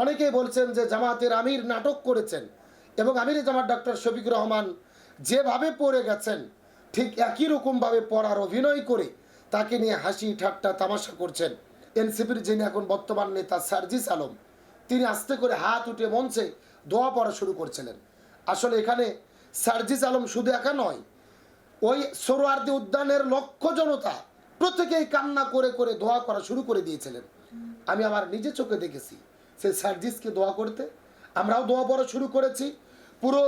অনেকেই বলছেন যে জামাতের আমির নাটক করেছেন এবং আমির জামাত ডক্টর শফিকুর রহমান যেভাবে পড়ে গেছেন, ঠিক একই রকমভাবে পড়ার অভিনয় করে তাকে নিয়ে হাসি ঠাট্টা তামাশা করছেন। এনসিপির যিনি এখন বর্তমান নেতা সার্জিস আলম, তিনি আস্তে করে হাত উঠে মঞ্চে দোয়া পড়া শুরু করছিলেন। আসলে এখানে সার্জিস আলম শুধু একা নয়, ওই সোরোয়ার্দি উদ্যানের লক্ষ জনতা প্রত্যেকেই কান্না করে করে দোয়া করা শুরু করে দিয়েছিলেন। আমি আমার নিজে চোখে দেখেছি। সেই সার্জিসকে দোয়া করতে। আমরাও দোয়া পড়া শুরু করেছি। পুরো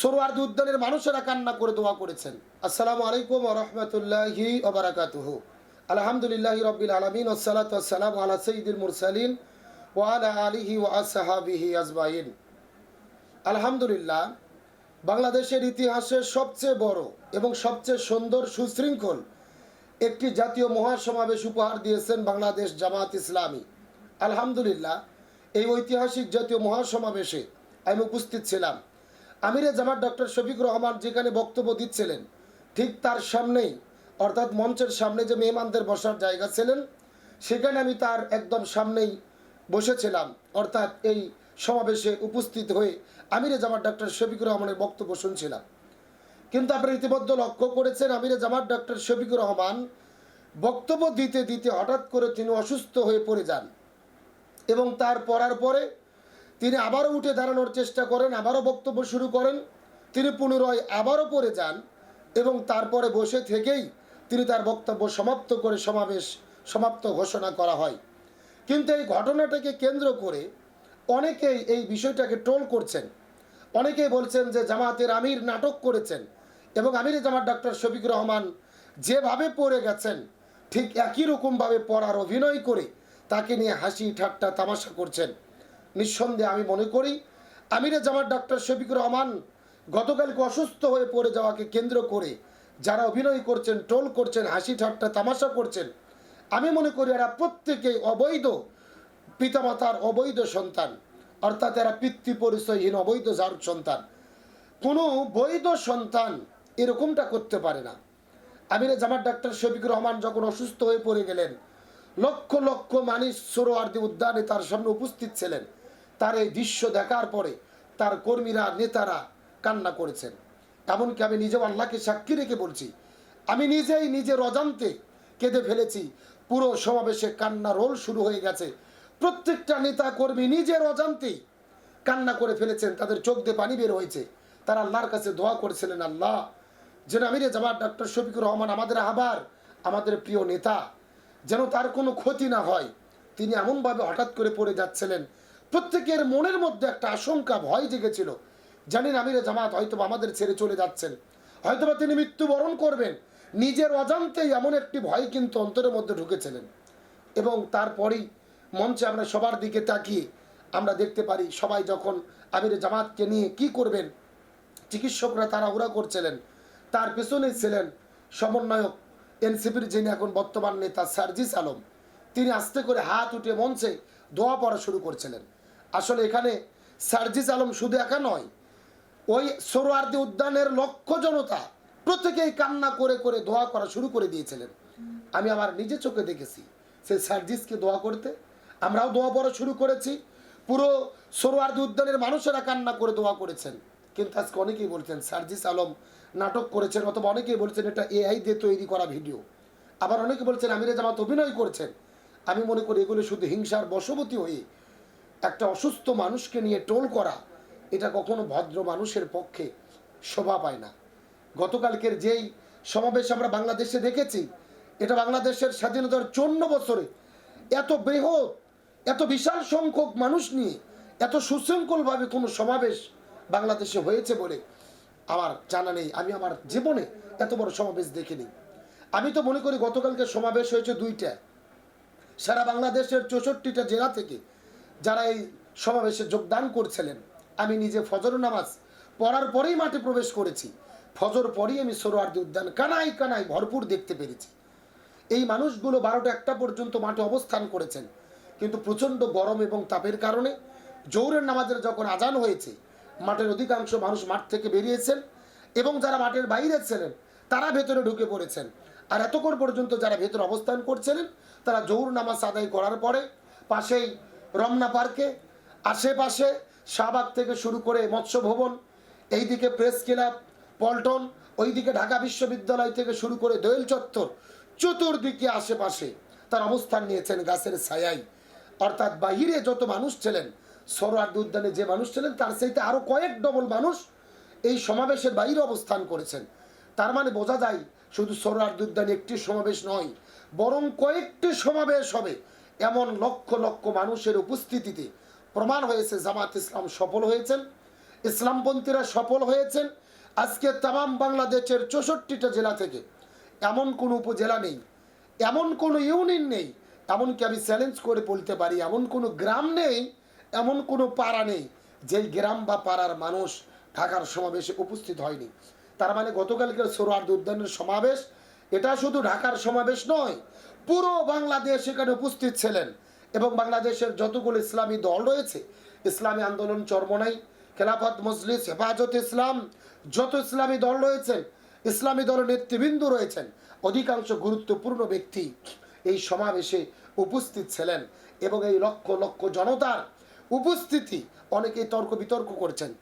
সোরোয়ার্দি উদ্যানের মানুষেরা কান্না করে দোয়া করেছেন। আসসালামু আলাইকুম রহমতুল্লাহি ওবরাকাতুহু আলহামদুলিল্লাহ রবিল আলমিন ওসালাত আসসালাম আলা সঈদুল মুরসালিন ওয়ালা আলিহি ওয়া সাহাবিহি আজমাইন। আলহামদুলিল্লাহ, বাংলাদেশের ইতিহাসের সবচেয়ে বড় এবং সবচেয়ে সুন্দর সুশৃঙ্খল একটি জাতীয় মহাসমাবেশ উপহার দিয়েছেন বাংলাদেশ জামাত ইসলামী। আলহামদুলিল্লাহ এই ঐতিহাসিক জাতীয় মহাসমাবেশে আমি উপস্থিত ছিলাম। আমিরে জামাত ডক্টর শফিক রহমান যেখানে বক্তব্য দিচ্ছিলেন, ঠিক তার সামনেই, অর্থাৎ মঞ্চের সামনে যে মেহমানদের বসার জায়গা ছিলেন, সেখানে আমি তার একদম সামনেই বসেছিলাম। অর্থাৎ এই সমাবেশে উপস্থিত হয়ে আমিরে জামাত ডক্টর শফিকুর রহমানের বক্তব্য শুনছিলাম। কিন্তু আপনারা ইতিমধ্যে লক্ষ্য করেছেন, আমিরে জামাত ডক্টর শফিকুর রহমান বক্তব্য দিতে দিতে হঠাৎ করে তিনি অসুস্থ হয়ে পড়ে যান। এবং তার পড়ার পরে তিনি আবারও উঠে দাঁড়ানোর চেষ্টা করেন, আবারও বক্তব্য শুরু করেন। তিনি পুনরায় আবারও পড়ে যান এবং তারপরে বসে থেকেই তিনি তার বক্তব্য সমাপ্ত করে সমাবেশ, সমাপ্ত ঘোষণা করা হয়। কিন্তু এই ঘটনাটাকে কেন্দ্র করে অনেকেই এই বিষয়টাকে ট্রোল করছেন। অনেকেই বলছেন যে জামাতের আমির নাটক করেছেন এবং আমির জামাত ডক্টর শফিকুর রহমান যেভাবে পড়ে গেছেন, ঠিক একই রকমভাবে পড়ার অভিনয় করে তাকে নিয়ে হাসি ঠাট্টা তামাশা করছেন। নিঃসন্দেহে আমি মনে করি আমিরে জামাত ডক্টর শফিকুর রহমান গতকালকে অসুস্থ হয়ে পড়ে যাওয়াকে কেন্দ্র করে যারা অভিনয় করছেন, ট্রোল করছেন, হাসি ঠাট্টা তামাশা করছেন, আমি মনে করি এরা প্রত্যেকেই অবৈধ পিতামাতার অবৈধ সন্তান। অর্থাৎ এরা পিতৃ পরিচয়হীন অবৈধ যার সন্তান। কোনো বৈধ সন্তান এরকমটা করতে পারে না। আমিরে জামার ডাক্তার শফিকুর রহমান যখন অসুস্থ হয়ে পড়ে গেলেন লক্ষ লক্ষ মানুষ সোরোয়ার্দি উদ্যানে তার সামনে উপস্থিত ছিলেন। তার এই দৃশ্য দেখার পরে তার কর্মীরা, নেতারা কান্না করেছেন। এমনকি আমি নিজেও আল্লাহকে সাক্ষী রেখে বলছি, আমি নিজেই নিজের অজান্তে কেঁদে ফেলেছি। পুরো সমাবেশে কান্না রোল শুরু হয়ে গেছে। প্রত্যেকটা নেতা কর্মী নিজের অজান্তেই কান্না করে ফেলেছেন, তাদের চোখ দিয়ে পানি বের হয়েছে। তারা আল্লাহর কাছে দোয়া করেছিলেন, আল্লাহ যেন আমিরে জামাত ডক্টর শফিকুর রহমান আমাদের আবার আমাদের প্রিয় নেতা যেন তার কোনো ক্ষতি না হয়। তিনি এমনভাবে হঠাৎ করে পড়ে যাচ্ছিলেন। প্রত্যেকের মনের মধ্যে একটা আশঙ্কা, ভয় জেগেছিল। জানেন আমিরে জামাত হয়তো আমাদের ছেড়ে চলে যাচ্ছেন। হয়তোবা তিনি মৃত্যুবরণ করবেন। নিজের অজান্তেই এমন একটি ভয় কিন্তু অন্তরের মধ্যে ঢুকেছিলেন। এবং তারপরেই মঞ্চে আমরা সবার দিকে তাকিয়ে আমরা দেখতে পারি, সবাই যখন আমির জামাতকে নিয়ে কি করবেন, চিকিৎসকরা তারা তাড়াহুড়া করছিলেন। তার পেছনেই ছিলেন সমন্বয়ক এনসিপির যিনি এখন বর্তমান নেতা সার্জিস আলম, তিনি আস্তে করে হাত উঠে মঞ্চে দোয়া পড়া শুরু করছিলেন। আসলে এখানে সার্জিস আলম শুধু একা নয়, ওই সোরোয়ার্দি উদ্যানের লক্ষ জনতা প্রত্যেকেই কান্না করে করে দোয়া করা শুরু করে দিয়েছিলেন। আমি আমার নিজে চোখে দেখেছি সেই সার্জিসকে দোয়া করতে। আমরাও দোয়া পড়া শুরু করেছি। পুরো সোরোয়ার্দি উদ্যানের মানুষেরা কান্না করে দোয়া করেছেন। কিন্তু আজকে অনেকেই বলছেন, সার্জিস আলম নাটক করেছেন, অথবা অনেকেই বলছেন এটা এআই দিয়ে তৈরি করা ভিডিও। আবার অনেকে বলছেন, আমিরে জামাত অভিনয় করছেন। আমি মনে করি এগুলো শুধু হিংসার বশবতী হয়ে একটা অসুস্থ মানুষকে নিয়ে টোল করা, এটা কখনো ভদ্র মানুষের পক্ষে শোভা পায় না। গতকালকের যেই সমাবেশ আমরা বাংলাদেশে দেখেছি, এটা বাংলাদেশের স্বাধীনতার চন্ন বছরে এত বৃহৎ, এত বিশাল সংখ্যক মানুষ নিয়ে, এত সুশৃঙ্খলভাবে কোনো সমাবেশ বাংলাদেশে হয়েছে বলে আমার জানা নেই, আমি আমার জীবনে এত বড় সমাবেশ দেখিনি। আমি তো মনে করি গতকালকে সমাবেশ হয়েছে দুইটা। সারা বাংলাদেশের চৌষট্টিটা জেলা থেকে যারা এই সমাবেশে যোগদান করছিলেন, আমি নিজে ফজর নামাজ পড়ার পরেই মাঠে প্রবেশ করেছি। ফজর পরেই আমি সোরোয়ার্দি উদ্যান কানাই কানাই ভরপুর দেখতে পেরেছি। এই মানুষগুলো বারোটা একটা পর্যন্ত মাঠে অবস্থান করেছেন। কিন্তু প্রচণ্ড গরম এবং তাপের কারণে জৌরের নামাজের যখন আজান হয়েছে মাঠের অধিকাংশ মানুষ মাঠ থেকে বেরিয়েছেন এবং যারা মাঠের বাইরে ছিলেন, তারা ভেতরে ঢুকে পড়েছেন। আর এতক্ষণ পর্যন্ত যারা ভেতরে অবস্থান করছিলেন, তারা জৌর নামাজ আদায় করার পরে পাশেই রমনা পার্কে, আশেপাশে শাহবাগ থেকে শুরু করে মৎস্য ভবন এইদিকে প্রেস ক্লাব, পল্টন, ওইদিকে ঢাকা বিশ্ববিদ্যালয় থেকে শুরু করে দোয়েল চত্বর, চতুর্দিকে আশেপাশে তার অবস্থান নিয়েছেন গাছের ছায়াই অর্থাৎ বাহিরে যত মানুষ ছিলেন সরোয়ার্দ উদ্যানে যে মানুষ ছিলেন, তার চাইতে আরও কয়েক ডবল মানুষ এই সমাবেশের বাইরে অবস্থান করেছেন। তার মানে বোঝা যায় শুধু সরোয়ার্দ উদ্যানে একটি সমাবেশ নয়, বরং কয়েকটি সমাবেশ হবে এমন লক্ষ লক্ষ মানুষের উপস্থিতিতে। প্রমাণ হয়েছে জামাত ইসলাম সফল হয়েছেন, ইসলামপন্থীরা সফল হয়েছেন। আজকে তামাম বাংলাদেশের চৌষট্টিটা জেলা থেকে এমন কোনো উপজেলা নেই, এমন কোনো ইউনিয়ন নেই, এমনকি আমি চ্যালেঞ্জ করে বলতে পারি, এমন কোনো গ্রাম নেই এমন কোনো পাড়া নেই, যেই গ্রাম বা পাড়ার মানুষ ঢাকার সমাবেশে উপস্থিত হয়নি। তার মানে গতকালকের সোরোয়ার্দ উদ্যানের সমাবেশ, এটা শুধু ঢাকার সমাবেশ নয়, পুরো বাংলাদেশ এখানে উপস্থিত ছিলেন এবং বাংলাদেশের যতগুলো ইসলামী দল রয়েছে, ইসলামী আন্দোলন চরমনাই খেলাফত মজলিস, হেফাজত ইসলাম, যত ইসলামী দল রয়েছেন, ইসলামী দলের নেতৃবৃন্দ রয়েছেন, অধিকাংশ গুরুত্বপূর্ণ ব্যক্তি এই সমাবেশে উপস্থিত ছিলেন এবং এই লক্ষ লক্ষ জনতার উপস্থিতি। অনেকেই তর্ক বিতর্ক করছেন।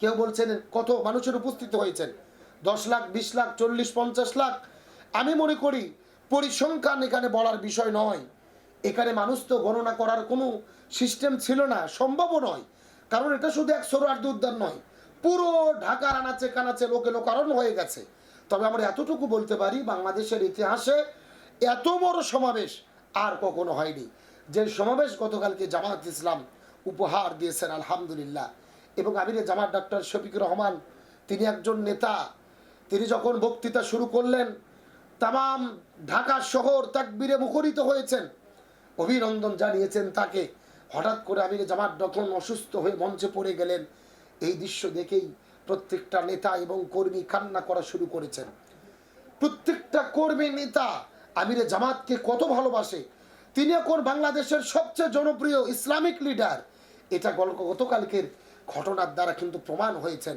কেউ বলছেন, কত মানুষের উপস্থিত হয়েছেন? দশ লাখ, বিশ লাখ, চল্লিশ, পঞ্চাশ লাখ? আমি মনে করি, পরিসংখ্যান এখানে বলার বিষয় নয়। এখানে মানুষ তো গণনা করার কোনো সিস্টেম ছিল না, সম্ভবও নয়। কারণ এটা শুধু এক সরোয়ার্দ উদ্যান নয়। পুরো ঢাকার আনাচে কানাচে লোকে লোকারণ হয়ে গেছে। তবে আমরা এতটুকু বলতে পারি, বাংলাদেশের ইতিহাসে এত বড় সমাবেশ আর কখনো হয়নি। যে সমাবেশ গতকালকে জামাত ইসলাম উপহার দিয়েছেন, আলহামদুলিল্লাহ। এবং আমিরে জামাত ডাক্তার শফিকুর রহমান, তিনি একজন নেতা। তিনি যখন বক্তৃতা শুরু করলেন তাম ঢাকা শহর তাকবীরে মুখরিত হয়েছেন। অভিনন্দন জানিয়েছেন তাকে। হঠাৎ করে আমিরে জামাত যখন অসুস্থ হয়ে মঞ্চে পড়ে গেলেন, এই দৃশ্য দেখেই প্রত্যেকটা নেতা এবং কর্মী কান্না করা শুরু করেছেন। প্রত্যেকটা কর্মী নেতা আমিরে জামাতকে কত ভালোবাসে। তিনি এখন বাংলাদেশের সবচেয়ে জনপ্রিয় ইসলামিক লিডার। এটা গতকালকের ঘটনার দ্বারা কিন্তু প্রমাণ হয়েছেন।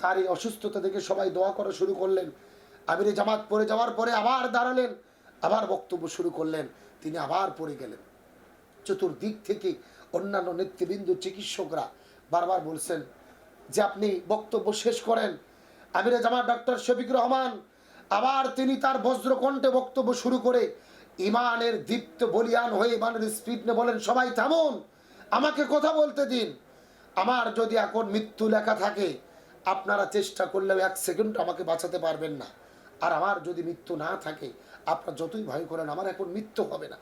তার এই অসুস্থতা দেখে সবাই দোয়া করা শুরু করলেন। আমিরে জামাত পড়ে যাওয়ার পরে আবার দাঁড়ালেন, আবার বক্তব্য শুরু করলেন, তিনি আবার পড়ে গেলেন। চতুর্দিক থেকে অন্যান্য নেতৃবৃন্দ, চিকিৎসকরা বারবার বলছেন যে আপনি বক্তব্য শেষ করেন। আমিরে জামাত ডক্টর শফিক রহমান, আবার তিনি তার বজ্রকণ্ঠে বক্তব্য শুরু করে ইমানের দীপ্ত বলিয়ান হয়ে ইমানের স্পিড বলেন, সবাই থামুন। আমাকে কথা বলতে দিন। আমার যদি এখন মৃত্যু লেখা থাকে, আপনারা চেষ্টা করলেও এক সেকেন্ড আমাকে বাঁচাতে পারবেন না। আর আমার যদি মৃত্যু না থাকে, আপনার যতই ভয় করেন, আমার এখন মৃত্যু হবে না।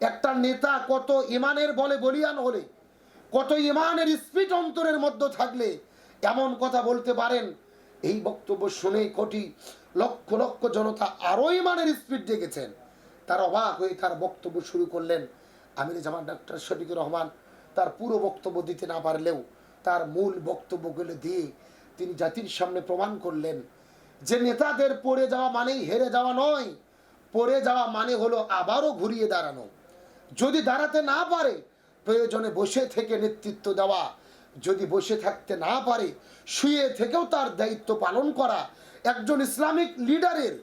একটা নেতা কত ইমানের বলে বলিয়ান হলে, কত ইমানের স্পিড অন্তরের মধ্যে থাকলে, এমন কথা বলতে পারেন। এই বক্তব্য শুনে কোটি লক্ষ লক্ষ জনতা আরও ইমানের স্পিড দেখেছেন তার অবাক হয়ে তার বক্তব্য শুরু করলেন আমির জামান ডাক্তার শফিকুর রহমান তার পুরো বক্তব্য দিতে না পারলেও তার মূল বক্তব্যগুলো দিয়ে তিনি জাতির সামনে প্রমাণ করলেন যে নেতাদের পড়ে যাওয়া মানেই হেরে যাওয়া নয়, পড়ে যাওয়া মানে হলো আবারও ঘুরিয়ে দাঁড়ানো। যদি দাঁড়াতে না পারে, প্রয়োজনে বসে থেকে নেতৃত্ব দেওয়া। যদি বসে থাকতে না পারে, শুয়ে থেকেও তার দায়িত্ব পালন করা। একজন ইসলামিক লিডারের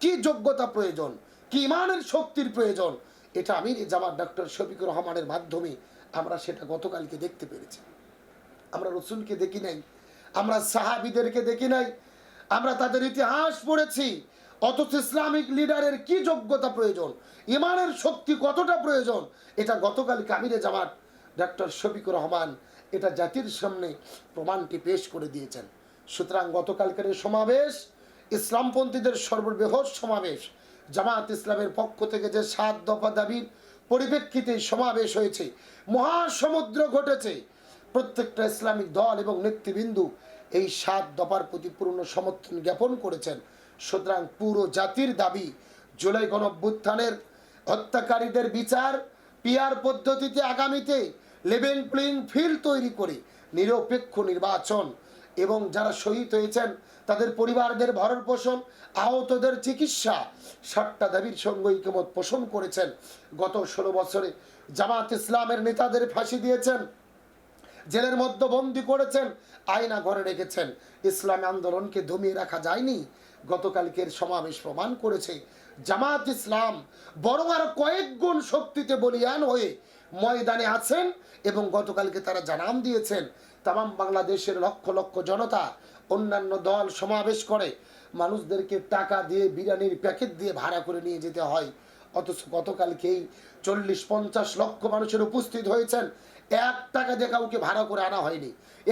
কি যোগ্যতা প্রয়োজন? কি ইমানের শক্তির প্রয়োজন? এটা আমি জামাত ডক্টর শফিকুর রহমানের মাধ্যমে আমরা সেটা গতকালকে দেখতে পেরেছি। আমরা রসুলকে দেখি নাই, আমরা সাহাবিদেরকে দেখি নাই, আমরা তাদের ইতিহাস পড়েছি, অথচ ইসলামিক লিডারের কি যোগ্যতা প্রয়োজন, ইমানের শক্তি কতটা প্রয়োজন, এটা গতকাল কামিরে জামাত ডক্টর শফিকুর রহমান এটা জাতির সামনে প্রমাণটি পেশ করে দিয়েছেন। সুতরাং গতকালকের সমাবেশ, ইসলামপন্থীদের সর্ববৃহৎ সমাবেশ জামাত ইসলামের পক্ষ থেকে যে সাত দফা দাবির পরিপ্রেক্ষিতে সমাবেশ হয়েছে, মহাসমুদ্র ঘটেছে, প্রত্যেকটা ইসলামিক দল এবং নেতৃবৃন্দু এই সাত দফার প্রতি পূর্ণ সমর্থন জ্ঞাপন করেছেন। সুতরাং পুরো জাতির দাবি, জুলাই গণভ্যুত্থানের হত্যাকারীদের বিচার পিয়ার পদ্ধতিতে আগামীতে লেভেল প্লেইং ফিল্ড তৈরি করে নিরপেক্ষ নির্বাচন এবং যারা শহীদ হয়েছেন, তাদের পরিবারদের ভরণ পোষণ, আহতদের চিকিৎসা, সাতটা দাবির সঙ্গে ঐক্যমত পোষণ করেছেন। গত ষোলো বছরে জামাত ইসলামের নেতাদের ফাঁসি দিয়েছেন, জেলের মধ্যে বন্দি করেছেন, আয়না ঘরে রেখেছেন। ইসলামী আন্দোলনকে দমিয়ে রাখা যায়নি। গতকালকের সমাবেশ প্রমাণ করেছে, জামাত ইসলাম বড় আর কয়েক গুণ শক্তিতে বলিয়ান হয়ে ময়দানে আছেন এবং গতকালকে তারা জানান দিয়েছেন তাম বাংলাদেশের লক্ষ লক্ষ জনতা অন্যান্য দল সমাবেশ করে, মানুষদেরকে টাকা দিয়ে বিরিয়ানির প্যাকেট দিয়ে ভাড়া করে নিয়ে যেতে হয়। অথচ গতকালকেই চল্লিশ পঞ্চাশ লক্ষ মানুষের উপস্থিত হয়েছেন। এক টাকা দিয়ে কাউকে ভাড়া করে আনা হয়নি।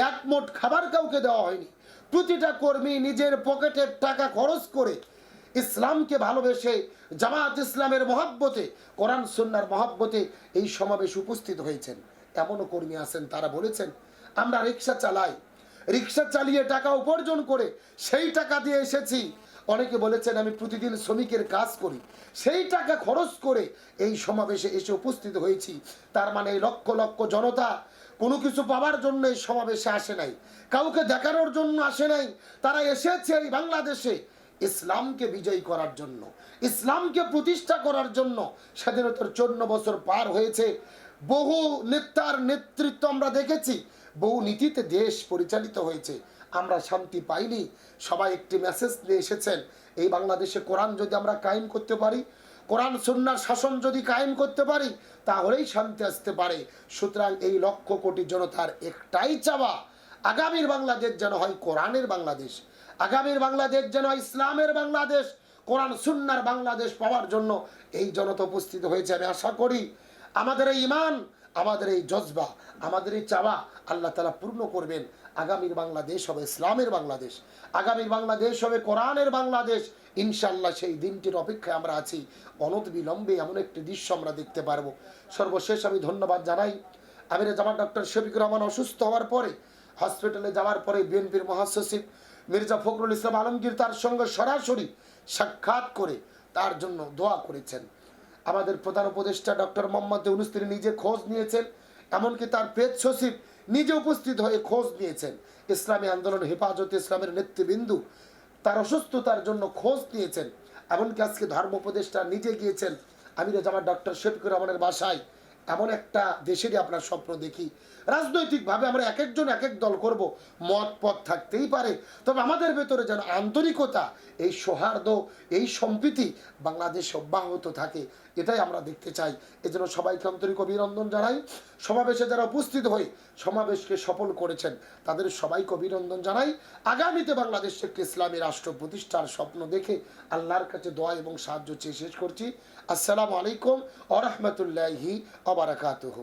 এক মোট খাবার কাউকে দেওয়া হয়নি। প্রতিটা কর্মী নিজের পকেটের টাকা খরচ করে ইসলামকে ভালোবেসে, জামাত ইসলামের মহাব্বতে, কোরআন সুন্নার মহাব্বতে এই সমাবেশ উপস্থিত হয়েছেন। এমনও কর্মী আছেন, তারা বলেছেন আমরা রিক্সা চালাই। রিক্সা চালিয়ে টাকা উপার্জন করে সেই টাকা দিয়ে এসেছি। অনেকে বলেছেন, আমি প্রতিদিন শ্রমিকের কাজ করি। সেই টাকা খরচ করে এই সমাবেশে এসে উপস্থিত হয়েছি। তার মানে লক্ষ লক্ষ জনতা কোনো কিছু পাওয়ার জন্য এই সমাবেশে আসে নাই। কাউকে দেখানোর জন্য আসে নাই। তারা এসেছে এই বাংলাদেশে ইসলামকে বিজয়ী করার জন্য, ইসলামকে প্রতিষ্ঠা করার জন্য। স্বাধীনতার চন্ন বছর পার হয়েছে। বহু নেতার নেতৃত্ব আমরা দেখেছি। বহু নীতিতে দেশ পরিচালিত হয়েছে। আমরা শান্তি পাইনি। সবাই একটি মেসেজ নিয়ে এসেছেন, এই বাংলাদেশে কোরআন যদি আমরা কায়েম করতে পারি, কোরআন, সুন্নার শাসন যদি কায়েম করতে পারি, তাহলেই শান্তি আসতে পারে। সুতরাং এই লক্ষ কোটি জনতার একটাই চাওয়া, আগামীর বাংলাদেশ যেন হয় কোরআনের বাংলাদেশ। আগামীর বাংলাদেশ যেন ইসলামের বাংলাদেশ। কোরআন, সুন্নার বাংলাদেশ পাওয়ার জন্য এই জনতা উপস্থিত হয়েছে আমি আশা করি। আমাদের এই ইমান আমাদের এই জজবা, আমাদের এই চাওয়া আল্লাহ তালা পূর্ণ করবেন। আগামীর বাংলাদেশ হবে ইসলামের বাংলাদেশ। আগামীর বাংলাদেশ হবে কোরআনের বাংলাদেশ। ইনশাল্লাহ সেই দিনটির অপেক্ষায় আমরা আছি। অনত বিলম্বে এমন একটি দৃশ্য আমরা দেখতে পারব। সর্বশেষ আমি ধন্যবাদ জানাই। আমিরে জামাত ডক্টর শফিক রহমান অসুস্থ হওয়ার পরে, হসপিটালে যাওয়ার পরে বিএনপির মহাসচিব মির্জা ফখরুল ইসলাম আলমগীর তার সঙ্গে সরাসরি সাক্ষাৎ করে তার জন্য দোয়া করেছেন। আমাদের প্রধান উপদেষ্টা ডক্টর মোহাম্মদ ইউনুস নিজে খোঁজ নিয়েছেন, এমনকি তার প্রেত সচিব নিজে উপস্থিত হয়ে খোঁজ নিয়েছেন। ইসলামী আন্দোলন, হেফাজতে ইসলামের নেতৃবৃন্দু তার অসুস্থতার জন্য খোঁজ নিয়েছেন, এমনকি আজকে ধর্ম উপদেষ্টা নিজে গিয়েছেন, আমির জামাত ডক্টর শফিকুর রহমানের বাসায়। এমন একটা দেশেরই আপনার স্বপ্ন দেখি। রাজনৈতিকভাবে আমরা এক একজন এক এক দল করব, মত পথ থাকতেই পারে। তবে আমাদের ভেতরে যেন আন্তরিকতা, এই সৌহার্দ্য, এই সম্প্রীতি বাংলাদেশে অব্যাহত থাকে, এটাই আমরা দেখতে চাই। এজন্য সবাইকে আন্তরিক অভিনন্দন জানাই। সমাবেশে যারা উপস্থিত হয়ে সমাবেশকে সফল করেছেন, তাদের সবাইকে অভিনন্দন জানাই। আগামীতে বাংলাদেশে একটি ইসলামী রাষ্ট্র প্রতিষ্ঠার স্বপ্ন দেখে আল্লাহর কাছে দোয়া এবং সাহায্য চেয়ে শেষ করছি। আসসালামু আলাইকুম আ রহমতুল্লাহি আবরাকাতুহ